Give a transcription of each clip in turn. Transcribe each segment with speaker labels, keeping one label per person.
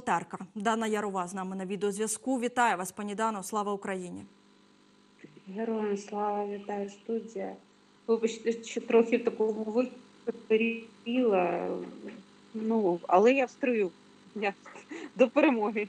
Speaker 1: волонтерка Дана Ярова з нами на відеозв'язку. Вітаю вас, пані Дано. Слава Україні!
Speaker 2: Героям слава вітаю студія. Вибачте, що трохи в такому випаріла, ну, але я встрою я до перемоги.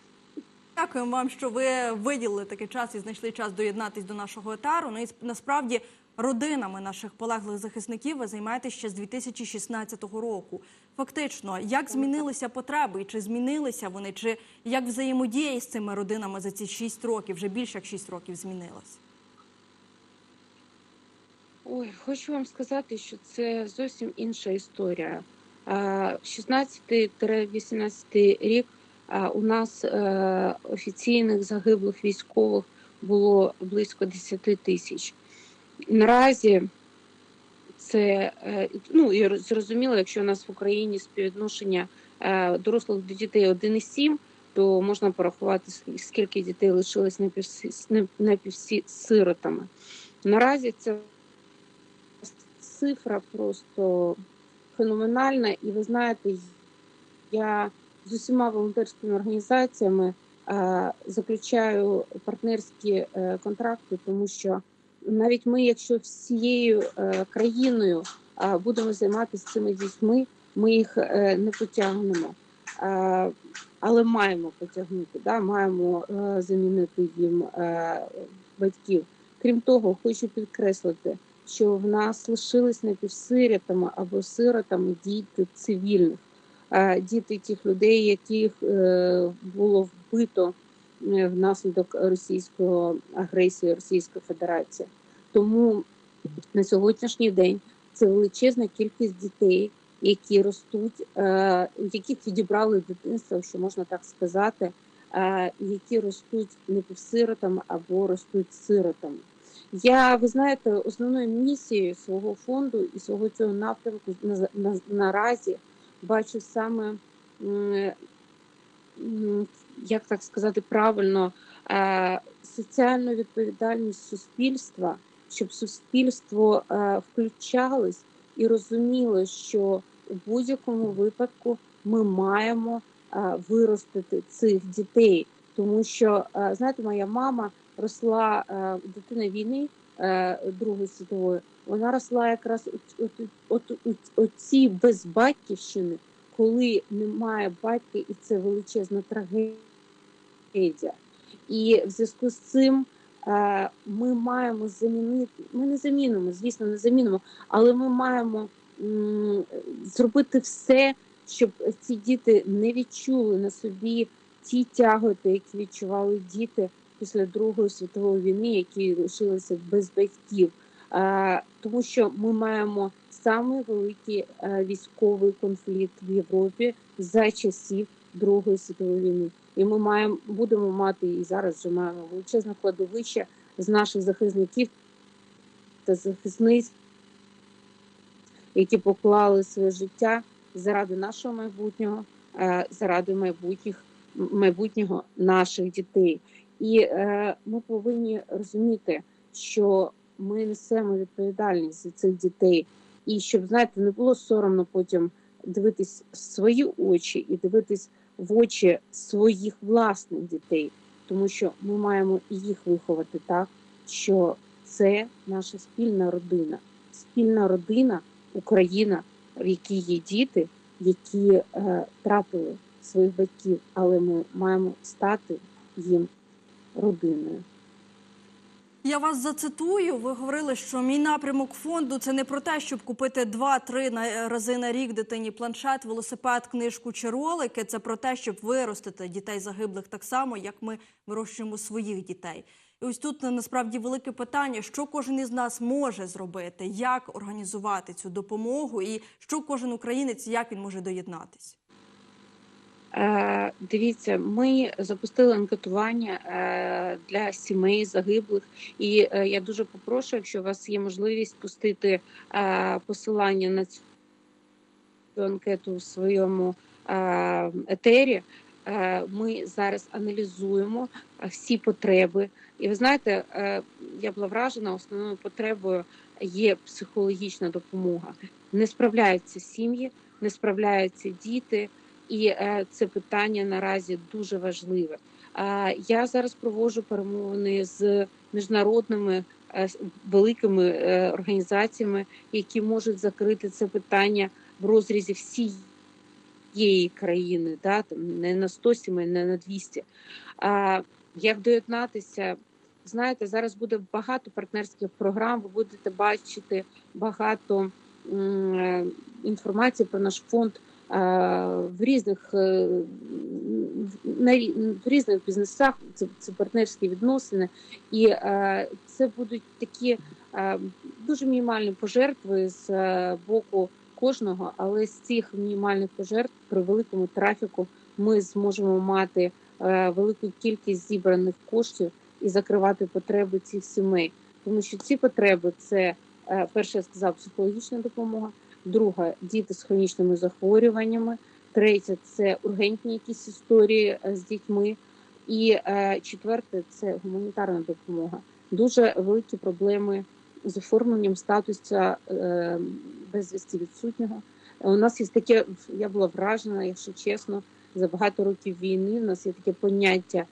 Speaker 1: Дякуємо вам, що ви виділили такий час і знайшли час доєднатись до нашого етару. Ну і насправді родинами наших полеглих захисників ви займаєтесь ще з 2016 року. Фактично, як змінилися потреби, чи змінилися вони, чи як взаємодія з цими родинами за ці 6 років, вже більше як 6 років змінилась?
Speaker 2: Ой, хочу вам сказати, що це зовсім інша історія. Е, 16-18 рік у нас е, офіційних загиблих військових було близько 10 тисяч. Наразі це е, ну і зрозуміло, якщо у нас в Україні співвідношення е, дорослих до дітей 1,7, то можна порахувати скільки дітей лишилось напівсиротами. Наразі це цифра просто феноменальна, і ви знаєте, я з усіма волонтерськими організаціями е, заключаю партнерські контракти, тому що навіть ми, якщо всією е, країною будемо займатися цими дітьми, ми їх е, не потягнемо. Але маємо потягнути, да? маємо е, замінити їм батьків. Крім того, хочу підкреслити, що в нас лишились напівсирятами або сиротами діти цивільних, діти тих людей, яких було вбито внаслідок російської агресії Російської Федерації. Тому на сьогоднішній день це величезна кількість дітей, які ростуть, е, яких відібрали дитинство, якщо можна так сказати, е, які ростуть напівсиротами або ростуть сиротами. Я, ви знаєте, основною місією свого фонду і свого цього напрямку на, на, наразі бачу саме, як так сказати правильно, е, соціальну відповідальність суспільства, щоб суспільство е, включалось і розуміло, що у будь-якому випадку ми маємо е, виростити цих дітей, тому що знаєте, моя мама росла дитина війни Другої світової, вона росла якраз от цій безбатьківщини, коли немає батька, і це величезна трагедія. І в зв'язку з цим е, ми маємо замінити. Ми не замінимо, звісно, не замінимо, але ми маємо зробити все, щоб ці діти не відчули на собі ті тяготи, які відчували діти після Другої світової війни, які лишилися без батьків. Тому що ми маємо самий великий е, військовий конфлікт в Європі за часів Другої світової війни. І ми маємо будемо мати і зараз вже маємо величезне кладовище з наших захисників та захисниць, які поклали своє життя заради нашого майбутнього, е, заради майбутніх майбутнього наших дітей. І е, ми повинні розуміти, що ми несемо відповідальність за цих дітей, і щоб знаєте, не було соромно потім дивитись в свої очі і дивитись в очі своїх власних дітей, тому що ми маємо їх виховати так, що це наша спільна родина, спільна родина Україна, в якій є діти, які е, трапили своїх батьків, але ми маємо стати їм родиною.
Speaker 1: Я вас зацитую. Ви говорили, що мій напрямок фонду це не про те, щоб купити два-три на- рази на рік дитині планшет, велосипед, книжку чи ролики. Це про те, щоб виростити дітей загиблих так само, як ми вирощуємо своїх дітей. І ось тут е, насправді велике питання: що кожен із нас може зробити, як організувати цю допомогу, і що кожен українець, як він може доєднатись.
Speaker 2: Е, Дивіться, ми запустили анкетування е, для сімей загиблих, і е, я дуже попрошу, якщо у вас є можливість пустити посилання на цю анкету в своєму етері. Ми зараз аналізуємо всі потреби. І ви знаєте, я була вражена основною потребою є психологічна допомога. Не справляються сім'ї, не справляються діти. І е, це питання наразі дуже важливе. Я зараз проводжу перемовини з міжнародними е, великими е, організаціями, які можуть закрити це питання в розрізі всієї країни, да, там, не на 100 сімей, не на 200. А як доєднатися? Знаєте, зараз буде багато партнерських програм. Ви будете бачити багато інформації про наш фонд в різних на в різних бізнесах. Це, це партнерські відносини, і е, це будуть такі дуже мінімальні пожертви з е, боку кожного, але з цих мінімальних пожертв при великому трафіку ми зможемо мати е, велику кількість зібраних коштів і закривати потреби цих сімей, тому що ці потреби це е, перше, я сказав, психологічна допомога, друга діти з хронічними захворюваннями, третє це ургентні якісь історії е, з дітьми, і е, четверте це гуманітарна допомога. Дуже великі проблеми з оформленням статуса е, безвісті відсутнього. У нас є таке, я була вражена, якщо чесно, за багато років війни. У нас є таке поняття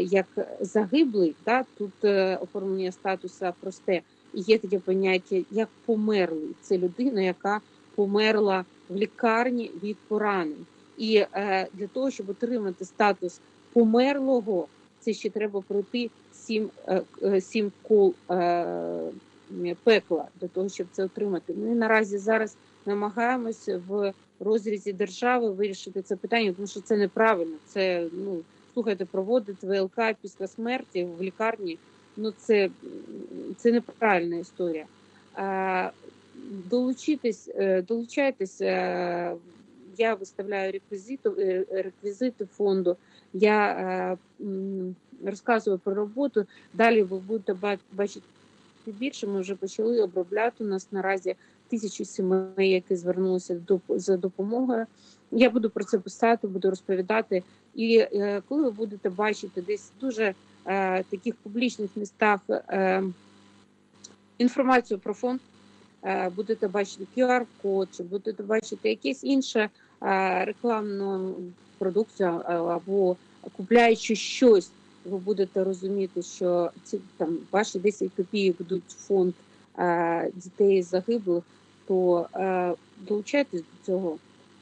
Speaker 2: як загиблий. Да? Тут оформлення статуса просте. Є таке поняття як померлий. Це людина, яка померла в лікарні від поранень. І е, для того, щоб отримати статус померлого, це ще треба пройти сім, е, е, сім кол е, пекла для того, щоб це отримати. Ми наразі зараз намагаємося в розрізі держави вирішити це питання, тому що це неправильно. Це ну слухайте, проводити ВЛК після смерті в лікарні. Ну це, це неправильна історія. Долучитись, е, долучайтесь. е, Я виставляю реквізити, е, реквізити фонду. Я розказую про роботу. Далі ви будете бачити більше. Ми вже почали обробляти. У нас наразі тисячу сімей, які звернулися за допомогою. Я буду про це писати, буду розповідати. І коли ви будете бачити десь дуже е, таких публічних містах е, інформацію про фонд, е, будете бачити QR-код, чи будете бачити якесь інше е, рекламну продукцію або купляючи щось, ви будете розуміти, що ці там ваші 10 копійок йдуть в фонд е, дітей загиблих, то е, долучайтесь до цього.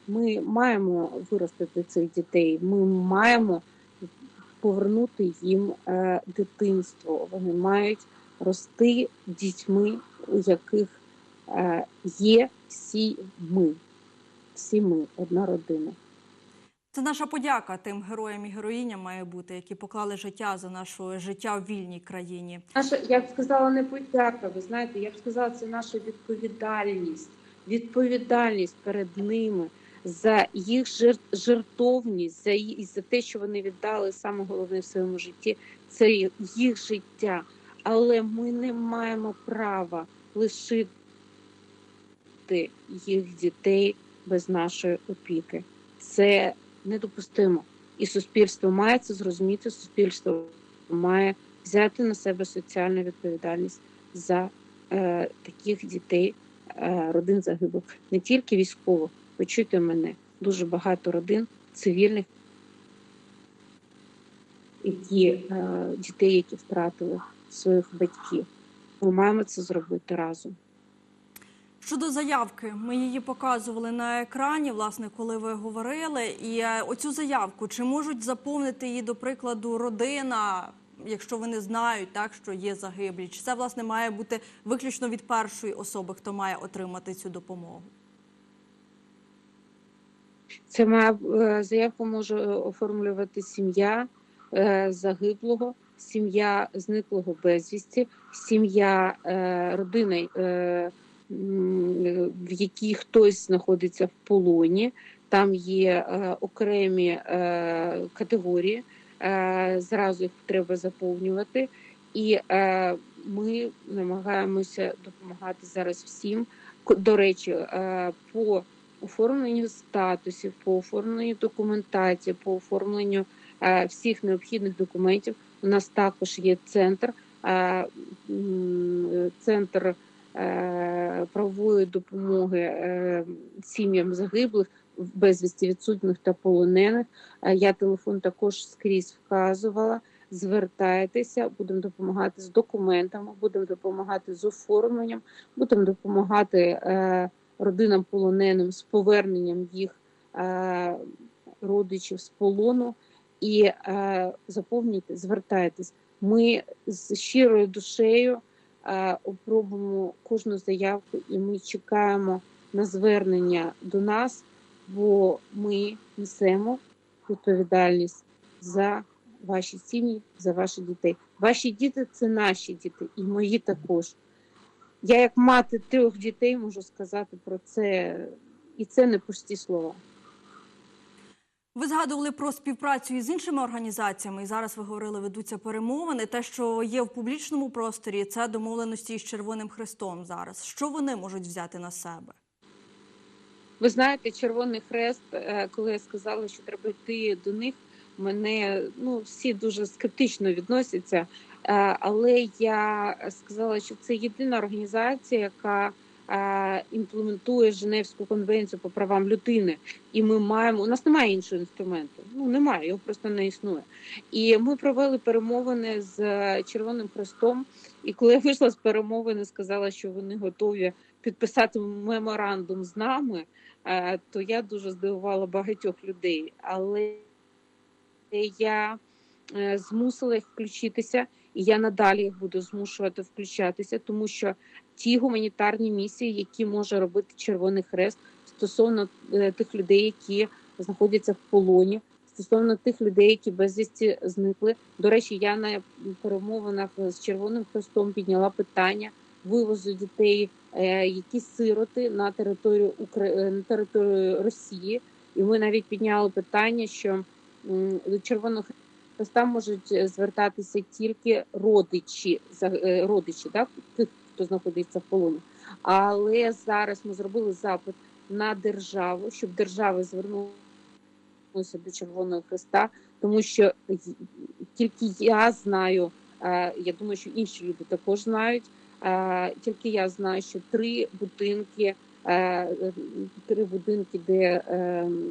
Speaker 2: Ми маємо виростити цих дітей. Ми маємо повернути їм е, дитинство. Вони мають рости дітьми, у яких е, є всі ми. Всі ми, одна родина.
Speaker 1: Це наша подяка тим героям і героїням має бути, які поклали життя за наше життя в вільній країні.
Speaker 2: Наша, я б сказала, не подяка. Ви знаєте, я б сказала, це наша відповідальність, відповідальність перед ними за їх жер- жертовність, за ї- за те, що вони віддали саме головне в своєму житті, це їх життя. Але ми не маємо права лишити їх дітей без нашої опіки. Це недопустимо. І суспільство має це зрозуміти. Суспільство має взяти на себе соціальну відповідальність за е, таких дітей, е, родин загиблих, не тільки військових. Почуйте мене, дуже багато родин цивільних, які е, дітей, які втратили своїх батьків. Ми маємо це зробити разом.
Speaker 1: Щодо заявки, ми її показували на екрані, власне, коли ви говорили. І е, оцю заявку чи можуть заповнити її, до прикладу, родина, якщо вони знають, так що є загиблі? Чи це власне має бути виключно від першої особи, хто має отримати цю допомогу?
Speaker 2: Це має е, заявку може оформлювати сім'я е, загиблого, сім'я зниклого безвісті, сім'я е, родини, е, в якій хтось знаходиться в полоні. Там є е, окремі е, категорії, е, зразу їх треба заповнювати. І е, ми намагаємося допомагати зараз всім. До речі, е, по оформленню статусів, по оформленню документації, по оформленню е, всіх необхідних документів. У нас також є центр, е, центр е, правової допомоги сім'ям загиблих. безвісті відсутніх та полонених. Я телефон також скрізь вказувала. Звертайтеся, будемо допомагати з документами, будемо допомагати з оформленням, будемо допомагати е, родинам полоненим з поверненням їх е, родичів з полону. І е, заповнюйте, звертайтесь. Ми з щирою душею е, опробуємо кожну заявку, і ми чекаємо на звернення до нас, бо ми несемо відповідальність за ваші сім'ї, за ваших дітей. Ваші діти це наші діти, і мої також. Я, як мати трьох дітей, можу сказати про це, і це не пусті слова.
Speaker 1: Ви згадували про співпрацю із іншими організаціями, і зараз ви говорили, ведуться перемовини. Те, що є в публічному просторі, це домовленості із Червоним Хрестом зараз. Що вони можуть взяти на себе?
Speaker 2: Ви знаєте, Червоний Хрест, е, коли я сказала, що треба йти до них, мене ну всі дуже скептично відносяться. Е, Але я сказала, що це єдина організація, яка е, імплементує Женевську конвенцію по правам людини, і ми маємо у нас немає іншого інструменту. Ну немає, його просто не існує. І ми провели перемовини з е, Червоним Хрестом. І коли я вийшла з перемовини, сказала, що вони готові підписати меморандум з нами. То я дуже здивувала багатьох людей. Але я змусила їх включитися, і я надалі їх буду змушувати включатися, тому що ті гуманітарні місії, які може робити Червоний Хрест стосовно е, тих людей, які знаходяться в полоні, стосовно тих людей, які безвісті зникли. До речі, я на перемовинах з Червоним Хрестом підняла питання вивозу дітей е, які сироти на територію Укра... е, на територію Росії, і ми навіть підняли питання, що м, до Червоного Хреста можуть е, звертатися тільки родичі е, родичі, так тих, хто знаходиться в полоні. Але зараз ми зробили запит на державу, щоб держава звернулася до Червоного Хреста, тому що тільки я знаю, е, я думаю, що інші люди також знають. Тільки я знаю, що три будинки, три будинки, де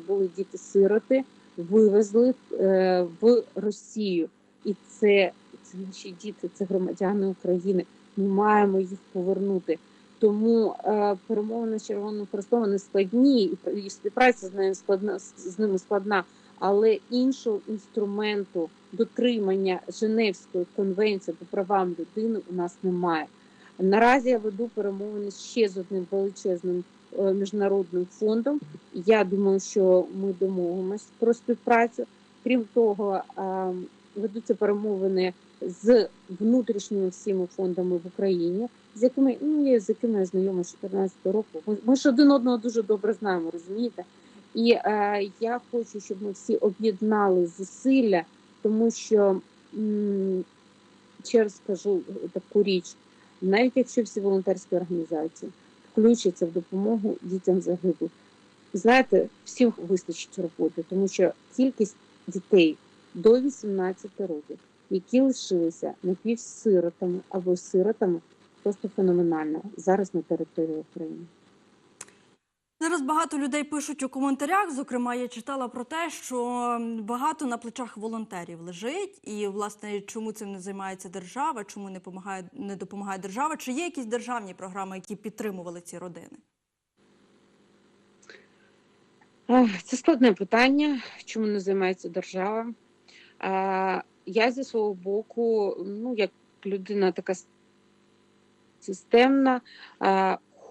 Speaker 2: були діти-сироти, вивезли е, в Росію, і це, це наші діти, це громадяни України. Ми маємо їх повернути. Тому е, перемовини з Червоним Хрестом вони складні, і співпраця з ними складна з- ними складна, але іншого інструменту дотримання Женевської конвенції по правам людини у нас немає. Наразі я веду перемовини ще з одним величезним міжнародним фондом. Я думаю, що ми домовимося про співпрацю. Крім того, е, ведуться перемовини з внутрішніми всіма фондами в Україні, з якими ну з якими я знайома з 14 року. Ми, ж один одного дуже добре знаємо, розумієте? І е, я хочу, щоб ми всі об'єднали зусилля, тому що м, ще скажу таку річ навіть якщо всі волонтерські організації включаться в допомогу дітям загиблих, знаєте, всім вистачить роботи, тому що кількість дітей до 18 років, які лишилися напівсиротами або сиротами, просто феноменальна зараз на території України.
Speaker 1: Зараз багато людей пишуть у коментарях. Зокрема, я читала про те, що багато на плечах волонтерів лежить, і власне чому цим не займається держава, чому не допомагає, не допомагає держава? Чи є якісь державні програми, які підтримували ці родини?
Speaker 2: Це складне питання, чому не займається держава. Я зі свого боку, ну як людина така системна,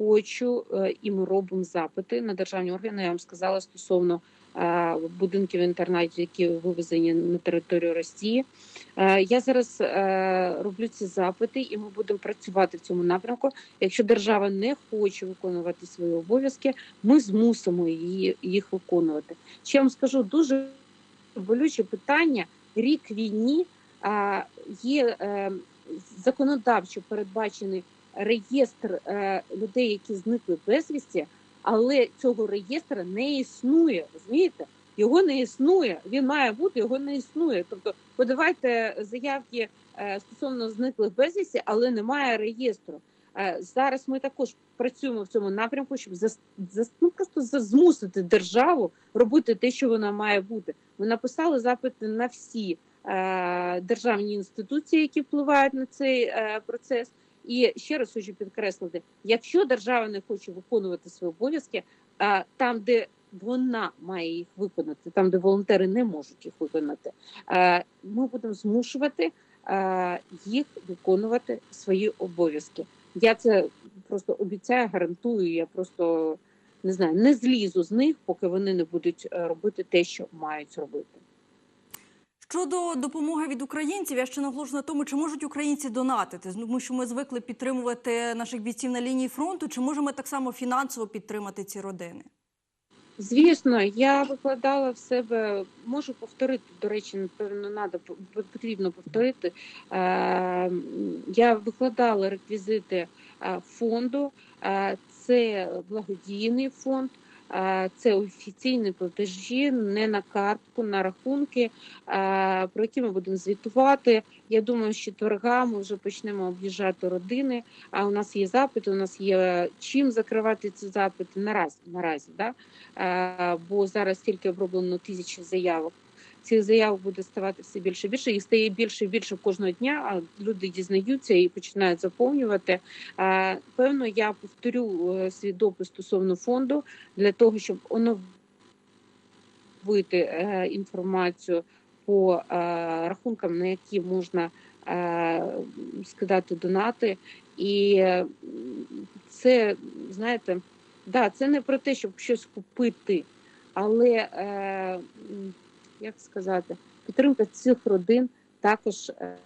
Speaker 2: хочу е, і ми робимо запити на державні органи. Я вам сказала стосовно е, будинків інтернатів, які вивезені на територію Росії. Е, Я зараз роблю ці запити, і ми будемо працювати в цьому напрямку. Якщо держава не хоче виконувати свої обов'язки, ми змусимо її їх виконувати. Ще вам скажу дуже болюче питання. Рік війні є законодавчо передбачений реєстр е, людей, які зникли безвісті, але цього реєстру не існує. Розумієте? Його не існує. Він має бути, його не існує. Тобто, подавайте заявки е, стосовно зниклих безвісті, але немає реєстру. Е, Зараз ми також працюємо в цьому напрямку, щоб зас- ну, просто змусити державу робити те, що вона має бути. Ми написали запити на всі державні інституції, які впливають на цей е, процес. І ще раз хочу підкреслити: якщо держава не хоче виконувати свої обов'язки, е, там, де вона має їх виконати, там де волонтери не можуть їх виконати, ми будемо змушувати їх виконувати свої обов'язки. Я це просто обіцяю, гарантую. Я просто не знаю, не злізу з них, поки вони не будуть е, робити те, що мають робити.
Speaker 1: Щодо допомоги від українців, я ще наголошу на тому, чи можуть українці донатити, тому що ми звикли підтримувати наших бійців на лінії фронту. Чи можемо так само фінансово підтримати ці родини?
Speaker 2: Звісно, я викладала в себе, можу повторити, до речі, напевно, надо, потрібно повторити. Е, Я викладала реквізити е, фонду, Е, це благодійний фонд, це офіційні платежі, не на картку, на рахунки, е, про які ми будемо звітувати. Я думаю, що четверга ми вже почнемо об'їжджати родини. А у нас є запити, у нас є чим закривати ці запити наразі. наразі да? Е, бо зараз тільки оброблено тисячі заявок. Цих заяв буде ставати все більше і більше. Їх стає більше і більше кожного дня. А люди дізнаються і починають заповнювати. Певно, я повторю е, свій допис стосовно фонду для того, щоб оновити е, інформацію по е, рахункам, на які можна скидати донати. І це, знаєте, да, це не про те, щоб щось купити, але е, як сказати, підтримка цих родин також е,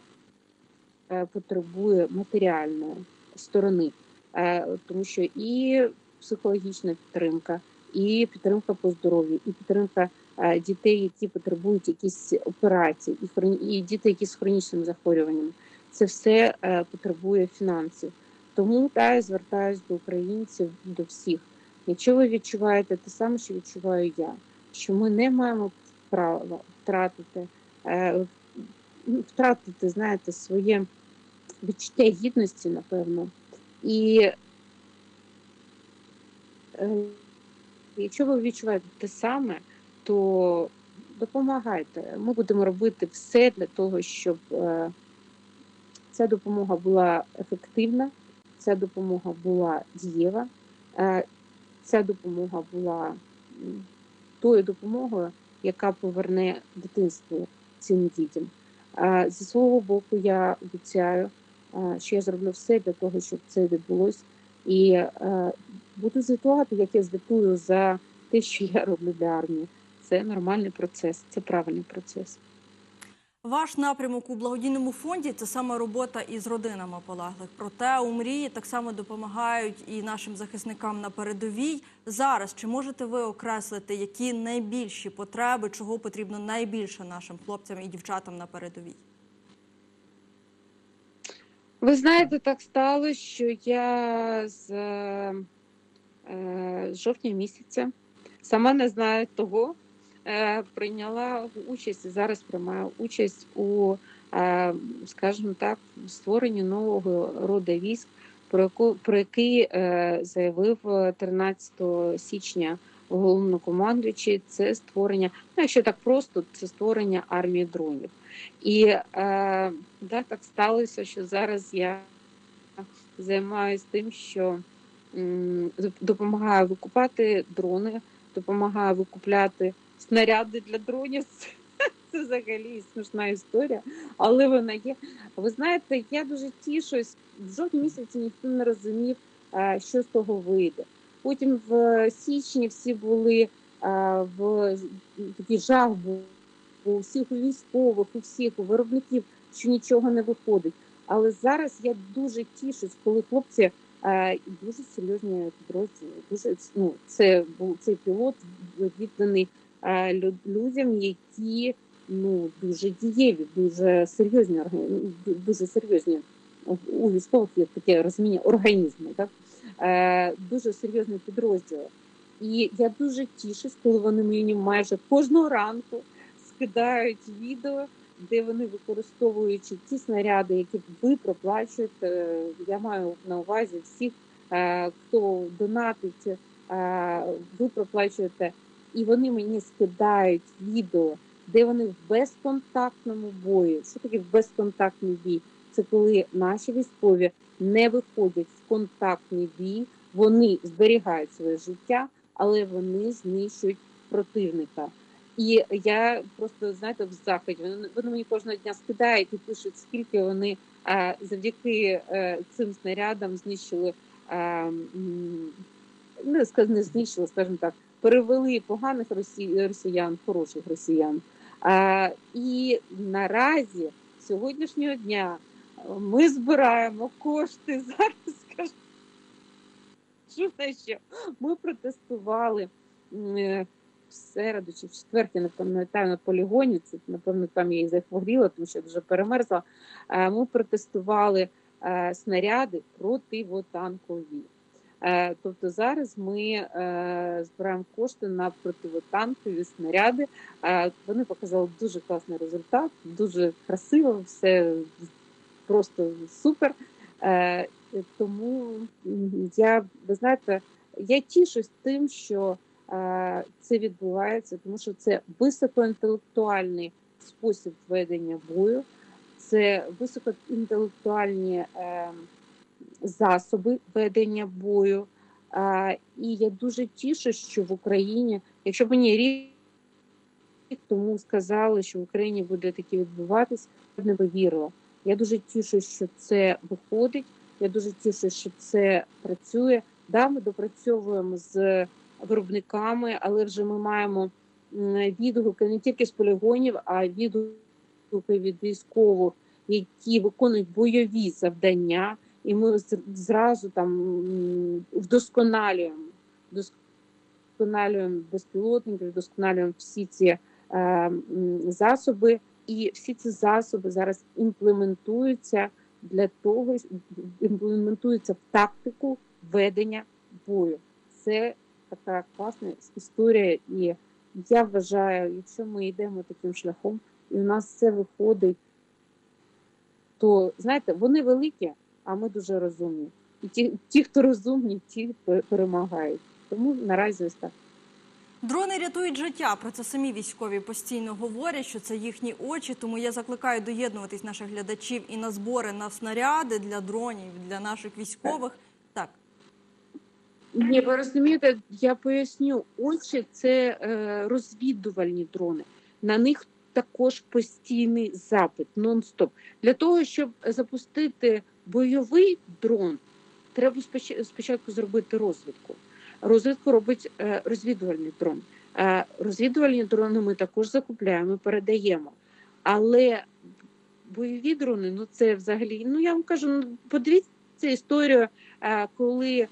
Speaker 2: е, потребує матеріальної сторони, е, тому що і психологічна підтримка, і підтримка по здоров'ю, і підтримка дітей, які потребують якісь операції, і, діти, які з хронічними захворюваннями. Це все потребує фінансів. Тому та я звертаюся до українців, до всіх. Якщо ви відчуваєте те саме, що відчуваю я, що ми не маємо права втратити, е, ну, втратити, знаєте, своє відчуття гідності, напевно. І е, якщо ви відчуваєте те саме, то допомагайте. Ми будемо робити все для того, щоб е, ця допомога була ефективна, ця допомога була дієва, ця допомога була тою допомогою, яка поверне дитинство цим дітям. Зі свого боку, я обіцяю, що я зроблю все для того, щоб це відбулося. І буду звітувати, як я звітую за те, що я роблю для армії. Це нормальний процес, це правильний процес.
Speaker 1: Ваш напрямок у благодійному фонді це саме робота із родинами полеглих. Проте у мрії так само допомагають і нашим захисникам на передовій. Зараз чи можете ви окреслити, які найбільші потреби, чого потрібно найбільше нашим хлопцям і дівчатам на передовій?
Speaker 2: Ви знаєте, так сталося, що я з е, е, жовтня місяця сама не знаю того, прийняла участь і зараз приймаю участь у, е, скажімо так, створенні нового роду військ, про яку про який е, заявив е, 13 січня головнокомандуючий. Це створення, ну якщо так просто, це створення армії дронів. І е, да, так сталося, що зараз я займаюся тим, що допомагаю викупати дрони, допомагаю викупляти снаряди для дронів. Це взагалі смішна історія, але вона є. Ви знаєте, я дуже тішусь. В жовтні місяці ніхто не розумів, е, що з того вийде. Потім в січні всі були е, в такий жах був у всіх у військових, у всіх у виробників, що нічого не виходить. Але зараз я дуже тішусь, коли хлопці е, дуже серйозні підрозділи. Дуже ну це був цей пілот відданий е, людям, які ну дуже дієві, дуже серйозні дуже серйозні у військових є таке розуміння організму, так е, дуже серйозні підрозділи. І я дуже тішусь, коли вони мені майже кожного ранку скидають відео, де вони використовуючи ті снаряди, які ви проплачуєте, е, я маю на увазі всіх, е, хто донатить, е, ви проплачуєте, і вони мені скидають відео, де вони в безконтактному бою. Що таке безконтактний бій? Це коли наші військові не виходять в контактний бій, вони зберігають своє життя, але вони знищують противника. І я просто знаєте в захваті. Вони, вони мені кожного дня скидають і пишуть, скільки вони е, завдяки е, цим снарядам знищили. Не сказ- не знищили, скажімо так, перевели поганих росіян, хороших росіян. І наразі сьогоднішнього дня ми збираємо кошти. Зараз скажу, що. Ми протестували е, в середу чи в четвер, я не пам'ятаю на полігоні. Це напевно там я і захворіла, тому що дуже перемерзла. Ми протестували снаряди противотанкові. Е, Тобто зараз ми е, збираємо кошти на противотанкові снаряди. Е, Вони показали дуже класний результат, дуже красиво, все просто супер. Тому я, ви знаєте, я тішусь тим, що це відбувається, тому що це високоінтелектуальний спосіб ведення бою, це високоінтелектуальні е, засоби ведення бою. І я дуже тішу, що в Україні, якщо мені рік тому сказали, що в Україні буде таке відбуватись, я б не повірила. Я дуже тішу, що це виходить. Я дуже тішу, що це працює. Да, ми допрацьовуємо з виробниками, але вже ми маємо відгуки не тільки з полігонів, а відгуки від військових, які виконують бойові завдання і ми зразу там вдосконалюємо, вдосконалюємо безпілотники, вдосконалюємо всі ці е, засоби, і всі ці засоби зараз імплементуються для того, імплементуються в тактику ведення бою. Це така класна історія, і я вважаю, якщо ми йдемо таким шляхом, і у нас це виходить, то знаєте, вони великі, а ми дуже розумні. І ті, ті хто розумні, ті перемагають. Тому наразі ось так.
Speaker 1: Дрони рятують життя. Про це самі військові постійно говорять, що це їхні очі. Тому я закликаю доєднуватись наших глядачів і на збори на снаряди для дронів, для наших військових. Так,
Speaker 2: Ні, ви розумієте, я поясню, очі це е, розвідувальні дрони. На них також постійний запит, нон-стоп. Для того, щоб запустити бойовий дрон, треба спочатку зробити розвідку. Розвідку робить е, розвідувальний дрон. Е, розвідувальні дрони ми також закупляємо, передаємо. Але бойові дрони, ну це взагалі, ну я вам кажу, ну подивіться історію, е, коли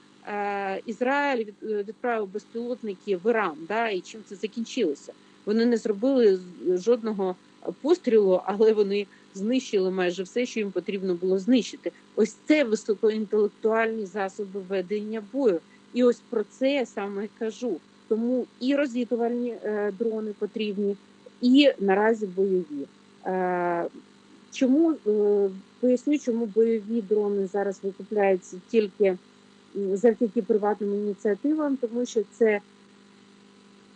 Speaker 2: Ізраїль від- відправив безпілотники в Іран, да, і чим це закінчилося? Вони не зробили жодного пострілу, але вони знищили майже все, що їм потрібно було знищити. Ось це високоінтелектуальні засоби ведення бою. І ось про це я саме кажу. Тому і розвідувальні е, дрони потрібні, і наразі бойові. Е, чому е, поясню, чому бойові дрони зараз викупляються тільки завдяки приватним ініціативам, тому що це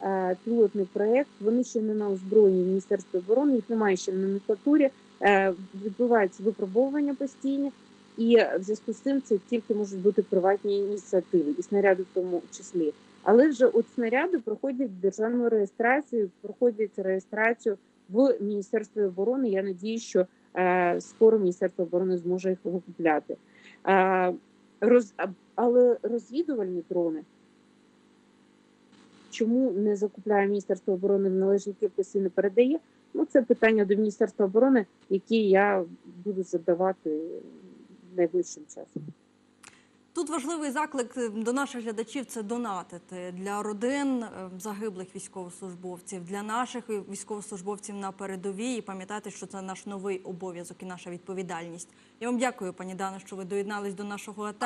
Speaker 2: е, пілотний проєкт. Вони ще не на озброєнні Міністерства оборони, їх немає ще в номенклатурі. Е, відбуваються випробовування постійні, і в зв'язку з цим це тільки можуть бути приватні ініціативи, і снаряди в тому числі. Але вже от снаряди проходять державну реєстрацію, проходять реєстрацію в Міністерстві оборони. Я надію, що е, скоро Міністерство оборони зможе їх викупляти. Е, роз, але розвідувальні дрони. Чому не закупляє Міністерство оборони в належній кількості не передає? Ну, це питання до Міністерства оборони, які я буду задавати найближчим часом.
Speaker 1: Тут важливий заклик е, до наших глядачів це донатити для родин е, загиблих військовослужбовців, для наших військовослужбовців на передовій і пам'ятати, що це наш новий обов'язок і наша відповідальність. Я вам дякую, пані Дано, що ви доєднались до нашого ета.